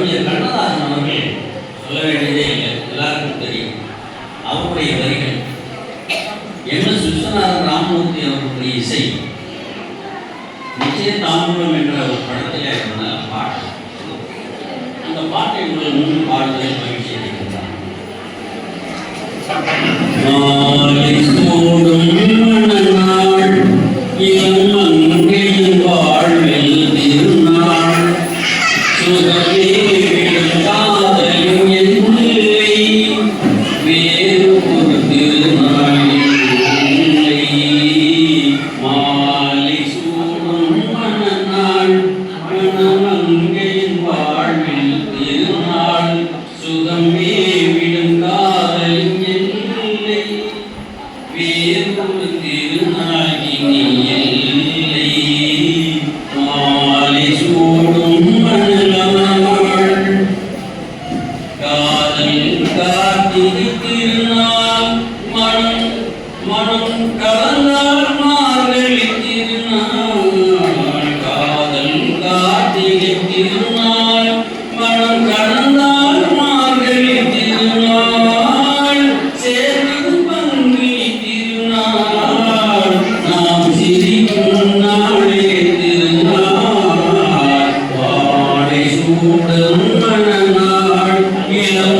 கவிஞர் கண்ணதாசன் அவர்கள் சொல்ல வேண்டியதே இல்லை எல்லாருக்கும் தெரியும். அவருடைய வரிகள். என்ன எஸ் ராமமூர்த்தி அவர்களுடைய இசை? நிச்சய தாம்பூலம் என்ற ஒரு படத்தில் இருந்த பாட்டு. அந்த பாட்டை உங்கள் முன் பாடுவதில் மகிழ்ச்சி அடைகின்றார் மாலை சூடும் மணநாள் இளம் மங்கையின் வாழ்வில் திருநாள். சுகம் மயில் காத்திருக்கிறான் மனம் மனம் கலந்தால் மார்கழி திருநாள் காதல் காத்திருக்கிறாள் மனம் கலந்தால் மார்கழி திருநாள் சேர்ந்து பங்குனி திருநாள் நாம் சிரிக்கும் நாளே திருநாள் பாடை சூடும் மனநாள் இளம்